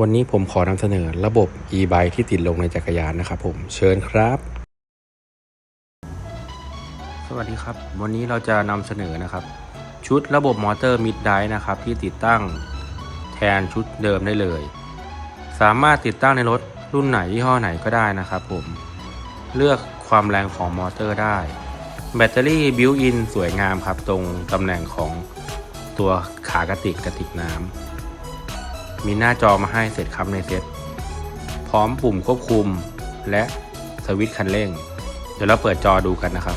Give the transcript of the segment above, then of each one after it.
วันนี้ผมขอนำเสนอระบบ e-bike ที่ติดลงในจักรยานนะครับผมเชิญครับ สวัสดีครับ วันนี้เราจะนำเสนอนะครับ ชุดระบบมอเตอร์มิดไดนะครับ ที่ติดตั้งแทนชุดเดิมได้เลย สามารถติดตั้งในรถรุ่นไหนยี่ห้อไหนก็ได้นะครับผมเลือกความแรงของมอเตอร์ได้ แบตเตอรี่บิวอินสวยงามครับ ตรงตำแหน่งของตัวขากระติกกระติกน้ำ มีหน้าจอมาให้เสร็จครับในเซ็ตพร้อมปุ่มควบคุมและสวิตช์คันเร่ง เดี๋ยวเราเปิดจอดูกันนะครับ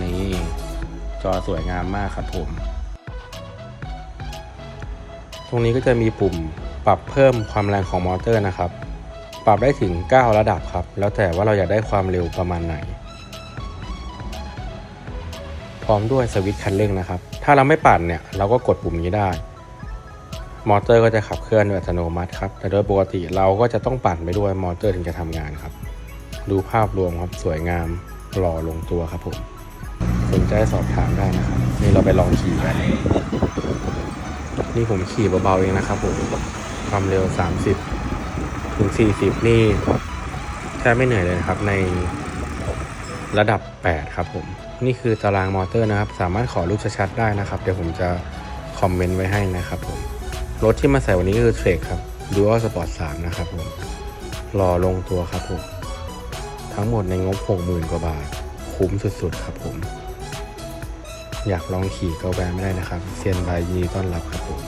นี่จอสวยงามมากครับผม ตรงนี้ก็จะมีปุ่มปรับเพิ่มความแรงของมอเตอร์นะครับ ปรับได้ถึง 9 ระดับครับ แล้วแต่ว่าเราอยากได้ความเร็วประมาณไหน พร้อมด้วยสวิตช์คันเร่งนะครับ ถ้าเราไม่ปั่นเนี่ยเราก็กดปุ่มนี้ได้ มอเตอร์ก็จะขับเคลื่อนโดยอัตโนมัติครับ แต่โดยปกติเราก็จะต้องปั่นไปด้วยมอเตอร์ถึงจะทำงานครับ ดูภาพรวมครับสวยงามหล่อลงตัวครับผมสนใจสอบถามได้นะครับ นี่เราไปลองขี่กัน นี่ผมขี่เบาๆเองนะครับผมความเร็ว 30 ถึง 40 นี่แทบไม่เหนื่อยเลยครับในระดับ 8 ครับผม นี่คือตารางมอเตอร์นะครับ สามารถขอรูปชัดๆได้นะครับ เดี๋ยวผมจะคอมเมนต์ไว้ให้นะครับผม รถที่มาใส่วันนี้ก็คือเทรคครับ Dual Sport 3นะครับผมรอลงตัวครับผม ทั้งหมดในงบ60,000กว่าบาท คุ้มสุดๆครับผม อยากลองขี่ก็แวะไม่ได้นะครับ เซียนบายดีต้อนรับครับผม